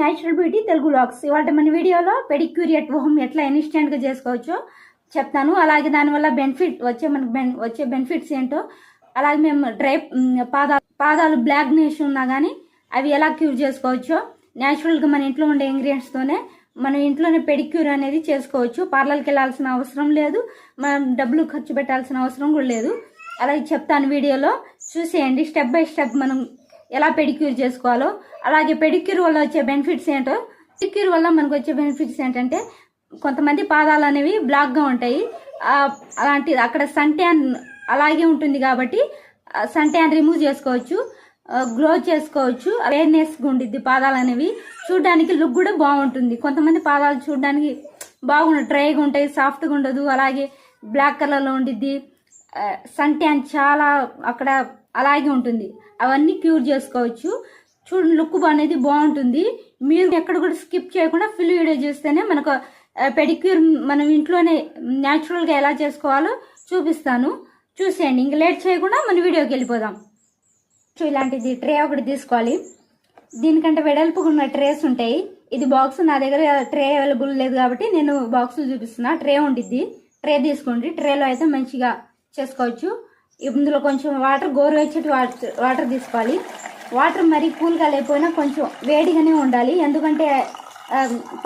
Natural beauty Telugu lakhs ఇవాళ మన వీడియోలో పెడిక్యూర్ ఎట్ హోమ్ ఎట్లా ఇన్స్టెంట్గా చేసుకోవచ్చో చెప్తాను. అలాగే దానివల్ల బెనిఫిట్ వచ్చే మనకు బెన్ వచ్చే బెనిఫిట్స్ ఏంటో అలాగే మేము డ్రై పాదాలు పాదాలు బ్లాక్నెస్ ఉన్నా కానీ అవి ఎలా క్యూర్ చేసుకోవచ్చో న్యాచురల్గా మన ఇంట్లో ఉండే ఇంగ్రీడియంట్స్తోనే మనం ఇంట్లోనే పెడిక్యూర్ అనేది చేసుకోవచ్చు. పార్లర్కి వెళ్ళాల్సిన అవసరం లేదు. మనం డబ్బులు ఖర్చు పెట్టాల్సిన అవసరం కూడా లేదు. అలాగే చెప్తాను వీడియోలో. చూసేయండి. స్టెప్ బై స్టెప్ మనం ఎలా పెడిక్యూర్ చేసుకోవాలో అలాగే పెడిక్యూర్ వల్ల వచ్చే బెనిఫిట్స్ ఏంటో పెడిక్యూర్ వల్ల మనకు వచ్చే బెనిఫిట్స్ ఏంటంటే కొంతమంది పాదాలు అనేవి బ్లాక్గా ఉంటాయి. అలాంటి అక్కడ సన్ అలాగే ఉంటుంది కాబట్టి సన్ రిమూవ్ చేసుకోవచ్చు గ్లో చేసుకోవచ్చు. అవేర్నెస్గా ఉండిద్ది పాదాలు అనేవి చూడడానికి లుక్ కూడా బాగుంటుంది. కొంతమంది పాదాలు చూడడానికి బాగుండదు డ్రైగా ఉంటాయి సాఫ్ట్గా ఉండదు. అలాగే బ్లాక్ కలర్లో ఉండిద్ది. సన్ ట్యాన్ చాలా అక్కడ అలాగే ఉంటుంది. అవన్నీ క్యూర్ చేసుకోవచ్చు. చూడండి లుక్ అనేది బాగుంటుంది. మీరు ఎక్కడ కూడా స్కిప్ చేయకుండా ఫుల్ వీడియో చూస్తేనే మనకు పెడిక్యూర్ మనం ఇంట్లోనే న్యాచురల్గా ఎలా చేసుకోవాలో చూపిస్తాను. చూసేయండి. ఇంక లేట్ చేయకుండా మన వీడియోకి వెళ్ళిపోదాం. సో ఇలాంటిది ట్రే ఒకటి తీసుకోవాలి. దీనికంటే వెడల్పుగా ఉన్న ట్రేస్ ఉంటాయి. ఇది బాక్స్ నా దగ్గర ట్రే అవైలబుల్ లేదు కాబట్టి నేను బాక్సులు చూపిస్తున్నా. ట్రే ఉండిద్ది. ట్రే తీసుకోండి. ట్రేలో అయితే మంచిగా చేసుకోవచ్చు. ఇందులో కొంచెం వాటర్ గోరువెచ్చటి వాటర్ వాటర్ తీసుకోవాలి. వాటర్ మరీ కూల్గా లేకపోయినా కొంచెం వేడిగానే ఉండాలి. ఎందుకంటే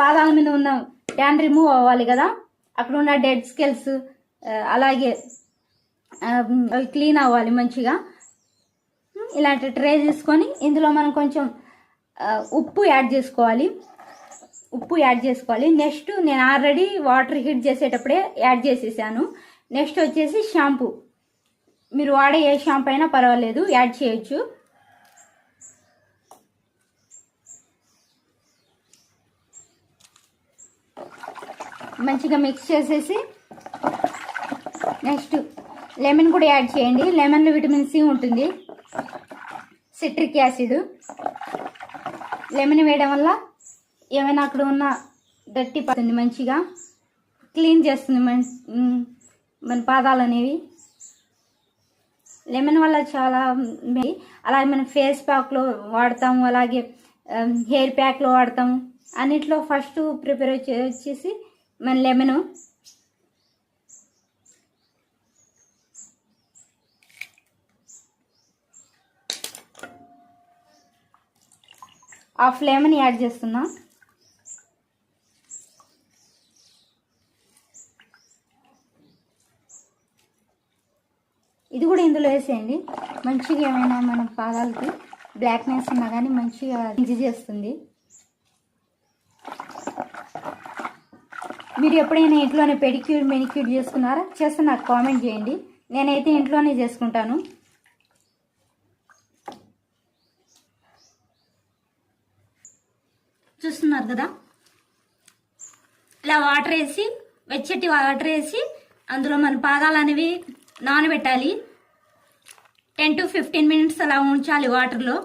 పాదాల మీద ఉన్న ట్యాన్ రిమూవ్ అవ్వాలి కదా. అక్కడ ఉన్న డెడ్ స్కెల్స్ అలాగే అవి క్లీన్ అవ్వాలి మంచిగా. ఇలాంటి ట్రే తీసుకొని ఇందులో మనం కొంచెం ఉప్పు యాడ్ చేసుకోవాలి. ఉప్పు యాడ్ చేసుకోవాలి. నెక్స్ట్ నేను ఆల్రెడీ వాటర్ హీట్ చేసేటప్పుడే యాడ్ చేసేసాను. నెక్స్ట్ వచ్చేసి షాంపూ. మీరు వాడే ఏ షాంపూ అయినా పర్వాలేదు యాడ్ చేయొచ్చు. మంచిగా మిక్స్ చేసేసి నెక్స్ట్ లెమన్ కూడా యాడ్ చేయండి. లెమన్లో విటమిన్ సి ఉంటుంది. సిట్రిక్ యాసిడ్ లెమన్ వేయడం వల్ల ఏమైనా అక్కడ ఉన్న డర్టీ పడుతుంది మంచిగా క్లీన్ చేస్తుంది. మన మన పాదాలు అనేవి. లెమన్ వల్ల చాలా అలాగే మనం ఫేస్ ప్యాక్లో వాడతాము అలాగే హెయిర్ ప్యాక్లో వాడతాము అన్నిట్లో ఫస్ట్ ప్రిపేర్ వచ్చేసి మన లెమను. హాఫ్ లెమన్ యాడ్ చేస్తున్నాం. ఇది కూడా ఇందులో వేసేయండి. మంచిగా ఏమైనా మన పాదాలకి బ్లాక్నెస్ ఉన్నా కానీ మంచిగా ఇది చేస్తుంది. మీరు ఎప్పుడైనా ఇంట్లోనే పెడిక్యూర్ మెనిక్యూర్ చేసుకున్నారా? చేస్తే నాకు కామెంట్ చేయండి. నేనైతే ఇంట్లోనే చేసుకుంటాను. చూస్తున్నారు కదా? ఇలా వాటర్ వేసి వెచ్చటి వాటర్ వేసి అందులో మన పాదాలు అనేవి నానబెట్టాలి. టెన్ టు ఫిఫ్టీన్ మినిట్స్ అలా ఉంచాలి వాటర్లో.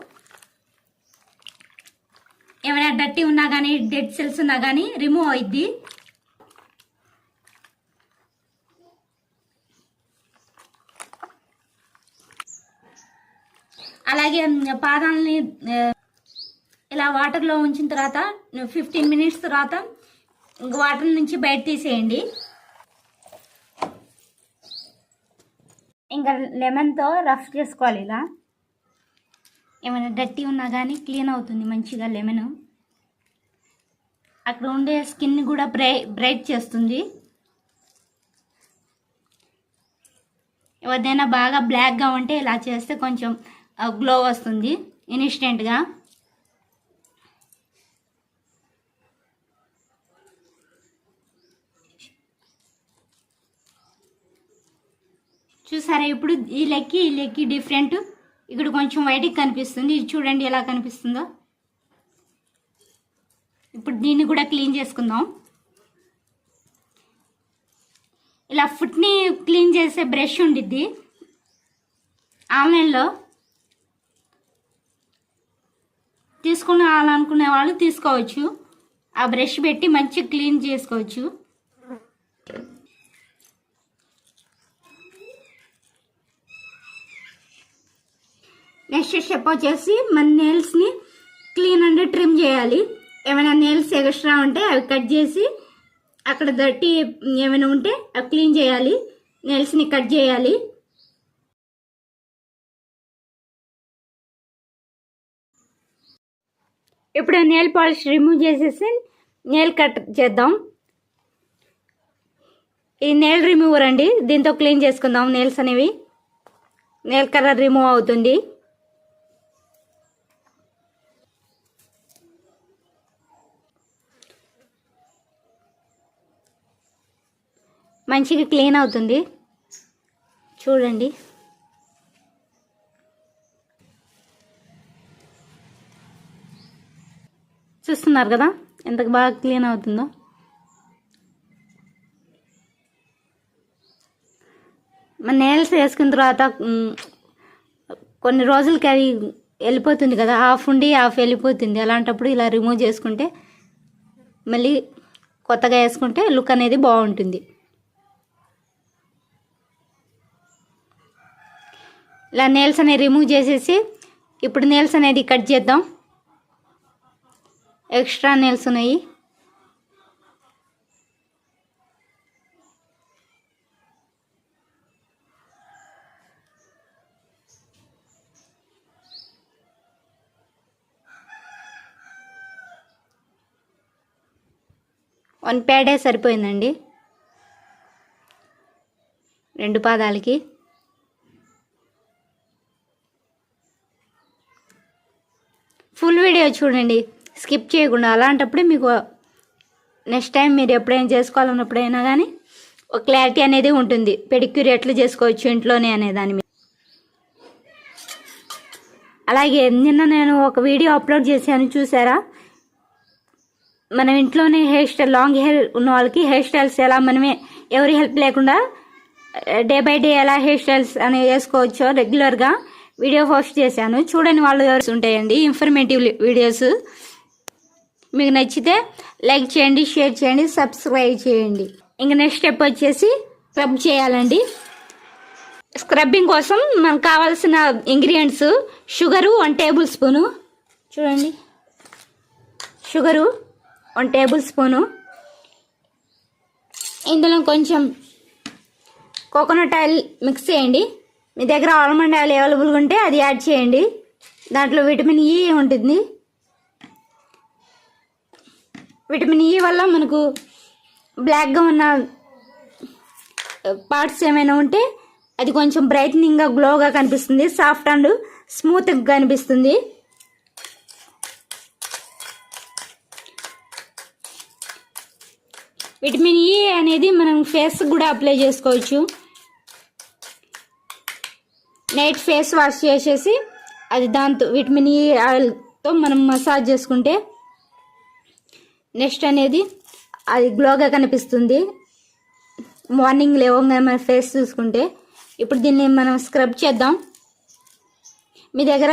ఏమైనా డట్టి ఉన్నా కానీ డెడ్ సెల్స్ ఉన్నా కానీ రిమూవ్ అయిద్ది. అలాగే పాదాలని ఇలా వాటర్లో ఉంచిన తర్వాత ఫిఫ్టీన్ మినిట్స్ తర్వాత వాటర్ నుంచి బయట తీసేయండి. ఇంకా లెమన్తో రఫ్ చేసుకోవాలి ఇలా. ఏమైనా డట్టి ఉన్నా కానీ క్లీన్ అవుతుంది మంచిగా లెమన్. అక్కడ ఉండే స్కిన్ కూడా బ్రై బ్రైట్ చేస్తుంది. ఏదైనా బాగా బ్లాక్గా ఉంటే ఇలా చేస్తే కొంచెం గ్లో వస్తుంది ఇన్స్టెంట్గా. చూసారా ఇప్పుడు ఈ లెక్కి ఈ లెక్కి డిఫరెంట్ ఇక్కడ కొంచెం వైట్కి కనిపిస్తుంది. ఇది చూడండి ఎలా కనిపిస్తుందో. ఇప్పుడు దీన్ని కూడా క్లీన్ చేసుకుందాం. ఇలా ఫుట్ని క్లీన్ చేసే బ్రష్ ఉండిద్ది. ఆన్లైన్లో తీసుకున్నాలనుకునే వాళ్ళు తీసుకోవచ్చు. ఆ బ్రష్ పెట్టి మంచిగా క్లీన్ చేసుకోవచ్చు. నెక్స్ట్ స్టెప్ వచ్చేసి మన నెయిల్స్ని క్లీన్ అండ్ ట్రిమ్ చేయాలి. ఏమైనా నెయిల్స్ ఎక్స్ట్రా ఉంటే అవి కట్ చేసి అక్కడ దట్టి ఏమైనా ఉంటే అవి క్లీన్ చేయాలి. నెయిల్స్ని కట్ చేయాలి. ఇప్పుడు నెయిల్ పాలిష్ రిమూవ్ చేసేసి నెయిల్ కట్ చేద్దాం. ఈ నెయిల్ రిమూవర్ అండి. దీంతో క్లీన్ చేసుకుందాం నెయిల్స్ అనేవి. నెయిల్ కలర్ రిమూవ్ అవుతుంది. మంచిగా క్లీన్ అవుతుంది. చూడండి. చూస్తున్నారు కదా? ఎంత బాగా క్లీన్ అవుతుందో. మన నేల్స్ వేసుకున్న తర్వాత కొన్ని రోజులకి అది వెళ్ళిపోతుంది కదా? హాఫ్ ఉండి హాఫ్ వెళ్ళిపోతుంది. అలాంటప్పుడు ఇలా రిమూవ్ చేసుకుంటే మళ్ళీ కొత్తగా వేసుకుంటే లుక్ అనేది బాగుంటుంది. ఇలా నేల్స్ అనేది రిమూవ్ చేసేసి ఇప్పుడు నేల్స్ అనేది కట్ చేద్దాం. ఎక్స్ట్రా నేల్స్ ఉన్నాయి. వన్ ప్యాడే సరిపోయిందండి. రెండు పాదాలకి. చూడండి. స్కిప్ చేయకుండా అలాంటప్పుడే మీకు నెక్స్ట్ టైం మీరు ఎప్పుడైనా చేసుకోవాలన్నప్పుడైనా కానీ ఒక క్లారిటీ అనేది ఉంటుంది. పెడిక్యూర్ ఎట్లా చేసుకోవచ్చు ఇంట్లోనే అనే దాని మీద. అలాగే నిన్న నేను ఒక వీడియో అప్లోడ్ చేశాను చూసారా? మనం ఇంట్లోనే హెయిర్ స్టైల్ లాంగ్ హెయిర్ ఉన్న వాళ్ళకి హెయిర్ స్టైల్స్ ఎలా మనమే ఎవరి హెల్ప్ లేకుండా డే బై డే ఎలా హెయిర్ స్టైల్స్ అనేవి వేసుకోవచ్చో రెగ్యులర్గా వీడియో పోస్ట్ చేశాను. చూడని వాళ్ళు ఎవరు ఉంటాయండి ఇన్ఫర్మేటివ్ వీడియోస్ మీకు నచ్చితే లైక్ చేయండి షేర్ చేయండి సబ్స్క్రైబ్ చేయండి. ఇంకా నెక్స్ట్ స్టెప్ వచ్చేసి స్క్రబ్ చేయాలండి. స్క్రబ్బింగ్ కోసం మనకు కావాల్సిన ingredients sugar one tablespoon చూడండి. షుగరు వన్ టేబుల్ స్పూను ఇందులో కొంచెం కోకోనట్ ఆయిల్ మిక్స్ చేయండి. మీ దగ్గర ఆల్మండ్ ఆయిల్ అవైలబుల్గా ఉంటే అది యాడ్ చేయండి. దాంట్లో విటమిన్ e ఈ ఉంటుంది విటమిన్ ఈ వల్ల మనకు బ్లాక్గా ఉన్న పార్ట్స్ ఏమైనా ఉంటే అది కొంచెం బ్రైట్నింగ్గా గ్లోగా కనిపిస్తుంది సాఫ్ట్ అండ్ స్మూత్గా కనిపిస్తుంది. విటమిన్ ఈ అనేది మనం ఫేస్కి కూడా అప్లై చేసుకోవచ్చు. నైట్ ఫేస్ వాష్ చేసేసి అది దాంతో విటమిన్ ఈ ఆయిల్తో మనం మసాజ్ చేసుకుంటే నెక్స్ట్ అనేది అది గ్లోగా కనిపిస్తుంది. మార్నింగ్ లేవగానే మన ఫేస్ చూసుకుంటే ఇప్పుడు దీన్ని మనం స్క్రబ్ చేద్దాం. మీ దగ్గర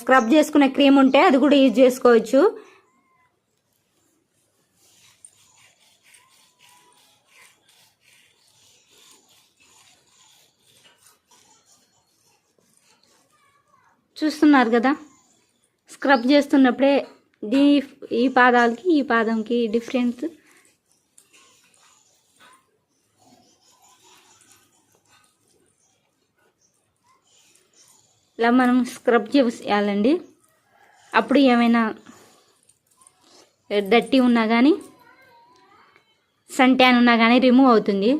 స్క్రబ్ చేసుకునే క్రీమ్ ఉంటే అది కూడా యూజ్ చేసుకోవచ్చు. చూస్తున్నారు కదా? స్క్రబ్ చేస్తున్నప్పుడే దీ ఈ పాదాలకి ఈ పాదంకి డిఫరెన్స్ ఇలా మనం స్క్రబ్ చేయాలండి. అప్పుడు ఏమైనా డట్టి ఉన్నా కానీ సన్ ట్యాన్ ఉన్నా కానీ రిమూవ్ అవుతుంది.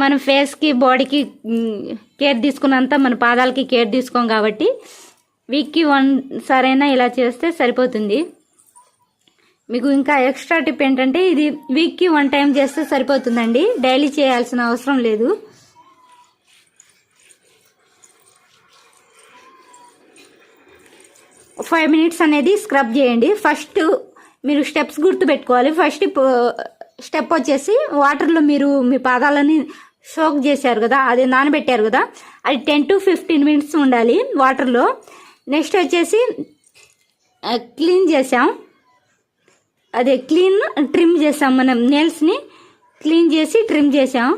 మన ఫేస్కి బాడీకి కేర్ తీసుకున్నంత మన పాదాలకి కేర్ తీసుకోం కాబట్టి వీక్కి వన్ సారైనా ఇలా చేస్తే సరిపోతుంది. మీకు ఇంకా ఎక్స్ట్రా టిప్ ఏంటంటే ఇది వీక్కి వన్ టైం చేస్తే సరిపోతుందండి. డైలీ చేయాల్సిన అవసరం లేదు. ఫైవ్ మినిట్స్ అనేది స్క్రబ్ చేయండి. ఫస్ట్ మీరు స్టెప్స్ గుర్తు పెట్టుకోవాలి ఫస్ట్ స్టెప్ వచ్చేసి వాటర్లో మీరు మీ పాదాలని సోక్ చేశారు కదా అది నానబెట్టారు కదా అది టెన్ టు ఫిఫ్టీన్ మినిట్స్ ఉండాలి వాటర్లో. నెక్స్ట్ వచ్చేసి క్లీన్ చేసాం అదే క్లీన్ ట్రిమ్ చేసాం మనం నేల్స్ని క్లీన్ చేసి ట్రిమ్ చేసాం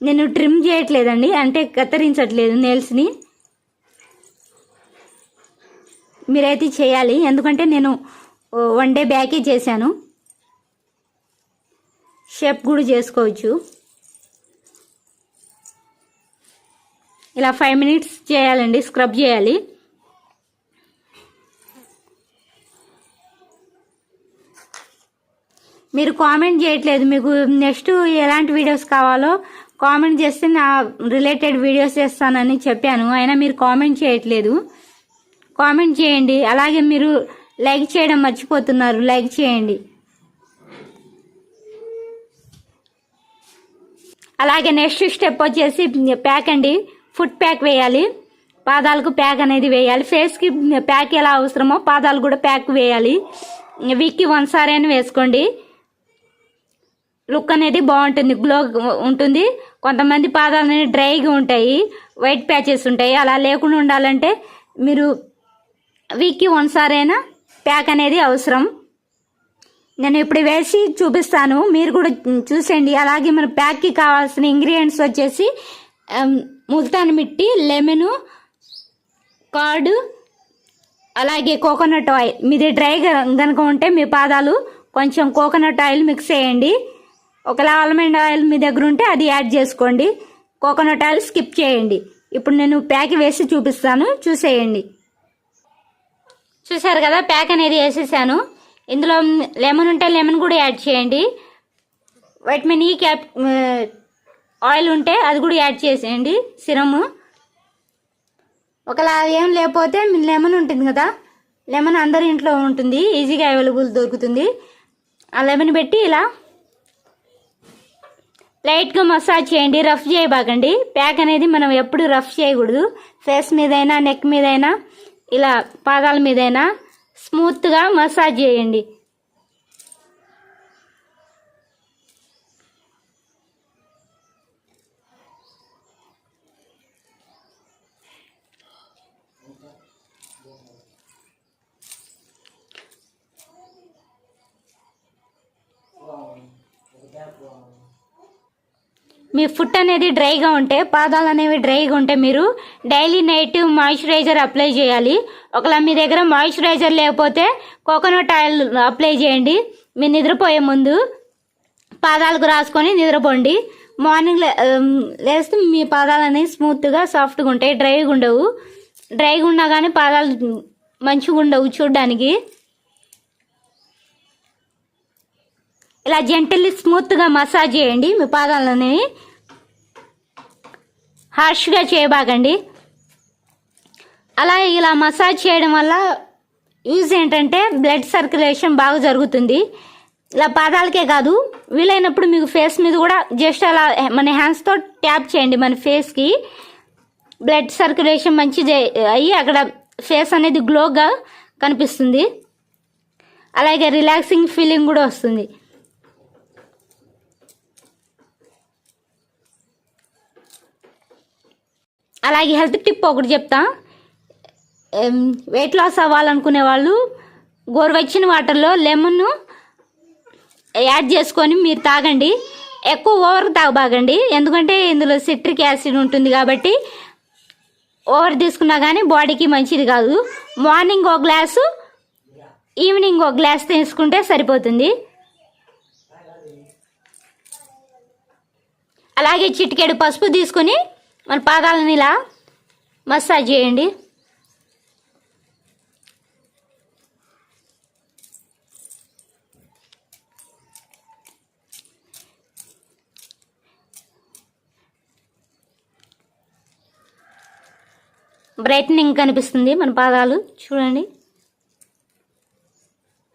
నేను ట్రిమ్ చేయట్లేదండి అంటే కత్తిరించట్లేదు నేల్స్ని. మీరైతే చేయాలి ఎందుకంటే నేను వన్ డే బ్యాకే చేశాను. షేప్ కూడా చేసుకోవచ్చు. ఇలా ఫైవ్ మినిట్స్ చేయాలండి స్క్రబ్ చేయాలి. మీరు కామెంట్ చేయట్లేదు మీకు నెక్స్ట్ ఎలాంటి వీడియోస్ కావాలో కామెంట్ చేస్తే నా రిలేటెడ్ వీడియోస్ చేస్తానని చెప్పాను అయినా మీరు కామెంట్ చేయట్లేదు. కామెంట్ చేయండి అలాగే మీరు లైక్ చేయడం మర్చిపోతున్నారు లైక్ చేయండి. అలాగే నెక్స్ట్ స్టెప్ వచ్చేసి ప్యాక్ అండి. ఫుట్ ప్యాక్ వేయాలి. పాదాలకు ప్యాక్ అనేది వేయాలి. ఫేస్కి ప్యాక్ ఎలా అవసరమో పాదాలు కూడా ప్యాక్ వేయాలి. వీక్కి వన్ అని వేసుకోండి. లుక్ అనేది బాగుంటుంది. గ్లో ఉంటుంది. కొంతమంది పాదాలు అనేవి డ్రైగా ఉంటాయి. వైట్ ప్యాచెస్ ఉంటాయి. అలా లేకుండా ఉండాలంటే మీరు వీక్కి వన్ అయినా ప్యాక్ అనేది అవసరం. నేను ఇప్పుడు వేసి చూపిస్తాను. మీరు కూడా చూసేయండి. అలాగే మన ప్యాక్కి కావాల్సిన ఇంగ్రీడియంట్స్ వచ్చేసి ముల్తాన్ మిట్టి లెమను కార్డు అలాగే కోకోనట్ ఆయిల్. మీది డ్రై కనుక ఉంటే మీ పాదాలు కొంచెం కోకోనట్ ఆయిల్ మిక్స్ చేయండి. ఒకలా ఆల్మండ్ ఆయిల్ మీ దగ్గర ఉంటే అది యాడ్ చేసుకోండి. కోకోనట్ ఆయిల్ స్కిప్ చేయండి. ఇప్పుడు నేను ప్యాక్ వేసి చూపిస్తాను. చూసేయండి. చూసారు కదా? ప్యాక్ అనేది వేసేసాను. ఇందులో లెమన్ ఉంటే లెమన్ కూడా యాడ్ చేయండి. వైటమిన్ ఈ క్యాప్ ఆయిల్ ఉంటే అది కూడా యాడ్ చేసేయండి సిరము ఒకలా ఏం లేకపోతే లెమన్ ఉంటుంది కదా లెమన్ అందరి ఇంట్లో ఉంటుంది ఈజీగా అవైలబుల్ దొరుకుతుంది. ఆ లెమన్ పెట్టి ఇలా లైట్గా మసాజ్ చేయండి రఫ్ చేయబాకండి. ప్యాక్ అనేది మనం ఎప్పుడు రఫ్ చేయకూడదు. ఫేస్ మీదైనా నెక్ మీదైనా ఇలా పాదాల మీదైనా స్మూత్గా మసాజ్ చేయండి. మీ ఫుట్ అనేది డ్రైగా ఉంటే పాదాలు అనేవి డ్రైగా ఉంటే మీరు డైలీ నైట్ మాయిశ్చరైజర్ అప్లై చేయాలి. ఒకలా మీ దగ్గర మాయిశ్చరైజర్ లేకపోతే కోకోనట్ ఆయిల్ అప్లై చేయండి. మీరు నిద్రపోయే ముందు పాదాలకు రాసుకొని నిద్రపోండి. మార్నింగ్ లే- లేస్తే మీ పాదాలు అనేవి స్మూత్గా సాఫ్ట్గా ఉంటాయి డ్రైగా ఉండవు. డ్రైగా ఉన్నా కానీ పాదాలు మంచిగా ఉండవు చూడడానికి. ఇలా జెంటల్లీ స్మూత్గా మసాజ్ చేయండి. మీ పాదాలని హార్ష్గా చేయబాకండి. అలా ఇలా మసాజ్ చేయడం వల్ల యూజ్ ఏంటంటే బ్లడ్ సర్క్యులేషన్ బాగా జరుగుతుంది. ఇలా పాదాలకే కాదు వీలైనప్పుడు మీకు ఫేస్ మీద కూడా జస్ట్ అలా మన హ్యాండ్స్తో ట్యాప్ చేయండి మన ఫేస్కి బ్లడ్ సర్క్యులేషన్ మంచి అయ్యి అక్కడ ఫేస్ అనేది గ్లోగా కనిపిస్తుంది. అలాగే రిలాక్సింగ్ ఫీలింగ్ కూడా వస్తుంది. అలాగే హెల్త్ టిప్ ఒకటి చెప్తా. వెయిట్ లాస్ అవ్వాలనుకునే వాళ్ళు గోరువెచ్చని వాటర్లో లెమన్ యాడ్ చేసుకొని మీరు తాగండి. ఎక్కువ ఓవర్ తాగబాగండి ఎందుకంటే ఇందులో సిట్రిక్ యాసిడ్ ఉంటుంది కాబట్టి ఓవర్ తీసుకున్నా కానీ బాడీకి మంచిది కాదు. మార్నింగ్ ఒక గ్లాసు ఈవినింగ్ ఒక గ్లాస్ తీసుకుంటే సరిపోతుంది. అలాగే చిటికెడు పసుపు తీసుకొని మన పాదాలను ఇలా మసాజ్ చేయండి. బ్రైట్నింగ్ కనిపిస్తుంది మన పాదాలు చూడండి.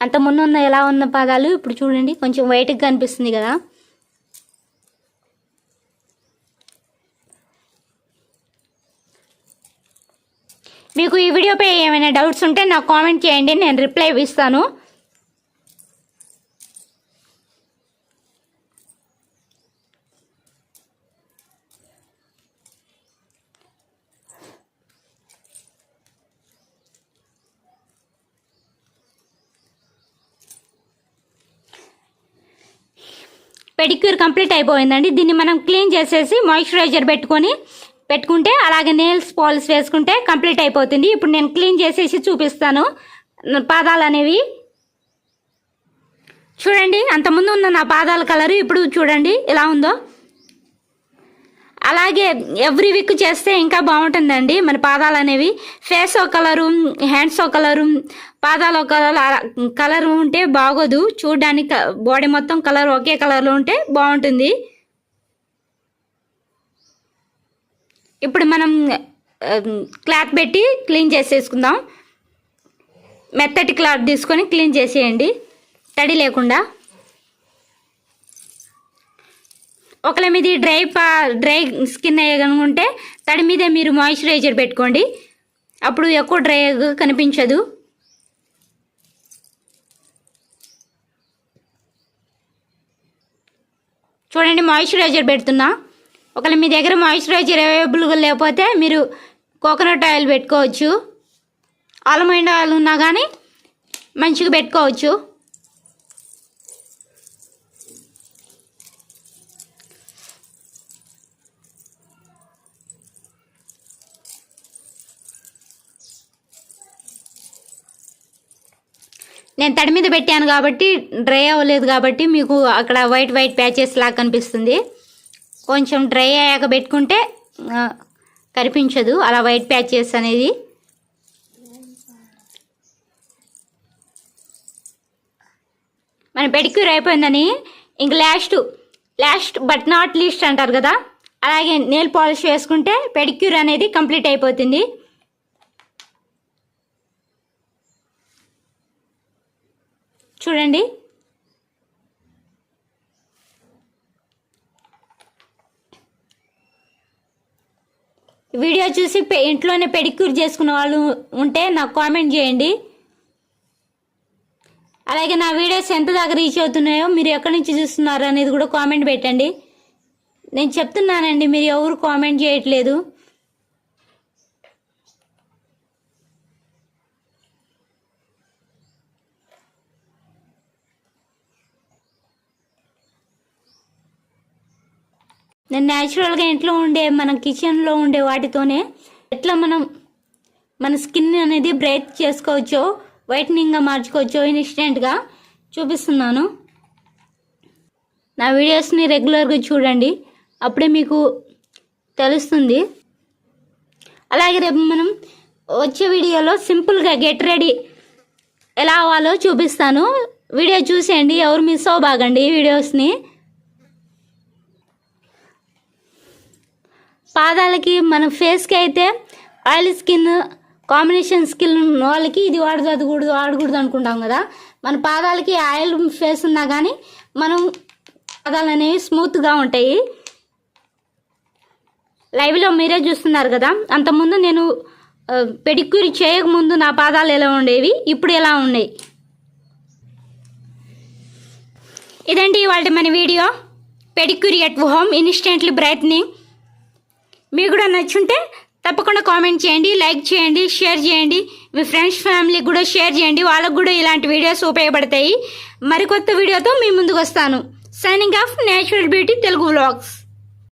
అంత ముందు ఉన్న ఎలా ఉన్న పాదాలు ఇప్పుడు చూడండి కొంచెం వైట్గా కనిపిస్తుంది కదా. మీకు ఈ వీడియోపై ఏమైనా డౌట్స్ ఉంటే నాకు కామెంట్ చేయండి నేను రిప్లై ఇస్తాను. పెడిక్యూర్ కంప్లీట్ అయిపోయిందండి. దీన్ని మనం క్లీన్ చేసేసి మాయిశ్చరైజర్ పెట్టుకొని పెట్టుకుంటే అలాగే నెయిల్స్ పాలిష్ వేసుకుంటే కంప్లీట్ అయిపోతుంది. ఇప్పుడు నేను క్లీన్ చేసేసి చూపిస్తాను. పాదాలు అనేవి. చూడండి అంతకుముందు ఉన్న నా పాదాల కలరు ఇప్పుడు చూడండి ఎలా ఉందో. అలాగే ఎవ్రీ వీక్ చేస్తే ఇంకా బాగుంటుందండి. మన పాదాలు అనేవి. ఫేస్ ఒక కలరు హ్యాండ్స్ ఒక కలరు పాదాలు ఒక కలర్ కలర్ ఉంటే బాగోదు. చూడడానికి బాడీ మొత్తం కలర్ ఒకే కలర్లో ఉంటే బాగుంటుంది. ఇప్పుడు మనం క్లాత్ పెట్టి క్లీన్ చేసేసుకుందాం. మెత్తటి క్లాత్ తీసుకొని క్లీన్ చేసేయండి. తడి లేకుండా. ఒకళ్ళ మీద డ్రై పా డ్రై స్కిన్ ఉంటే తడి మీదే మీరు మాయిశ్చరైజర్ పెట్టుకోండి. అప్పుడు ఎక్కువ డ్రై కనిపించదు. చూడండి మాయిశ్చరైజర్ పెడుతున్నా. ఒకవేళ మీ దగ్గర మాయిశ్చరైజర్ అవైలబుల్గా లేకపోతే మీరు కోకోనట్ ఆయిల్ పెట్టుకోవచ్చు. ఆల్మండ్ ఆయిల్ ఉన్నా కానీ మంచిగా పెట్టుకోవచ్చు. నేను తడి మీద పెట్టాను కాబట్టి డ్రై అవ్వలేదు కాబట్టి మీకు అక్కడ వైట్ వైట్ ప్యాచెస్ లాగా కనిపిస్తుంది. కొంచెం డ్రై అయ్యాక పెట్టుకుంటే కనిపించదు. అలా వైట్ ప్యాచెస్ అనేది. మన పెడిక్యూర్ అయిపోయిందని ఇంక last last but not least అంటారు కదా. అలాగే నెయిల్ పాలిష్ వేసుకుంటే పెడిక్యూర్ అనేది కంప్లీట్ అయిపోతుంది. చూడండి. వీడియో చూసి పె- ఇంట్లోనే పెడిక్యూర్ చేసుకున్న వాళ్ళు ఉంటే నాకు కామెంట్ చేయండి. అలాగే నా వీడియోస్ ఎంత దాకా రీచ్ అవుతున్నాయో మీరు ఎక్కడి నుంచి చూస్తున్నారు అనేది కూడా కామెంట్ పెట్టండి. నేను చెప్తున్నానండి మీరు ఎవరు కామెంట్ చేయట్లేదు. నేను న్యాచురల్గా ఇంట్లో ఉండే మన కిచెన్లో ఉండే వాటితోనే ఎట్లా మనం మన స్కిన్ అనేది బ్రైట్ చేసుకోవచ్చో వైట్నింగ్గా మార్చుకోవచ్చో ఇన్స్టెంట్గా చూపిస్తున్నాను. నా వీడియోస్ని రెగ్యులర్గా చూడండి. అప్పుడే మీకు తెలుస్తుంది. అలాగే రేపు మనం వచ్చే వీడియోలో సింపుల్గా గెట్ రెడీ ఎలా అవ్వాలో చూపిస్తాను. వీడియో చూసేయండి. ఎవరు మిస్ అవ్వబాగండి వీడియోస్ని పాదాలకి మన ఫేస్కి అయితే ఆయిల్ స్కిన్ కాంబినేషన్ స్కిన్ ఉన్న వాళ్ళకి ఇది వాడదు అది కూడదు వాడకూడదు అనుకుంటాం కదా. మన పాదాలకి ఆయిల్ ఫేస్ ఉన్నా కానీ మనం పాదాలు అనేవి స్మూత్గా ఉంటాయి. లైవ్లో మీరే చూస్తున్నారు కదా. అంతకుముందు నేను పెడిక్యూర్ చేయకముందు నా పాదాలు ఎలా ఉండేవి ఇప్పుడు ఎలా ఉన్నాయి? ఇదండి ఇవాళ మన video. Pedicure at home instantly brightening మీకు కూడా నచ్చుంటే తప్పకుండా కామెంట్ చేయండి లైక్ చేయండి షేర్ చేయండి. మీ ఫ్రెండ్స్ ఫ్యామిలీకి కూడా షేర్ చేయండి. వాళ్ళకు కూడా ఇలాంటి వీడియోస్ ఉపయోగపడతాయి. మరికొత్త వీడియోతో మీ ముందుకు వస్తాను. Signing off natural beauty Telugu vlogs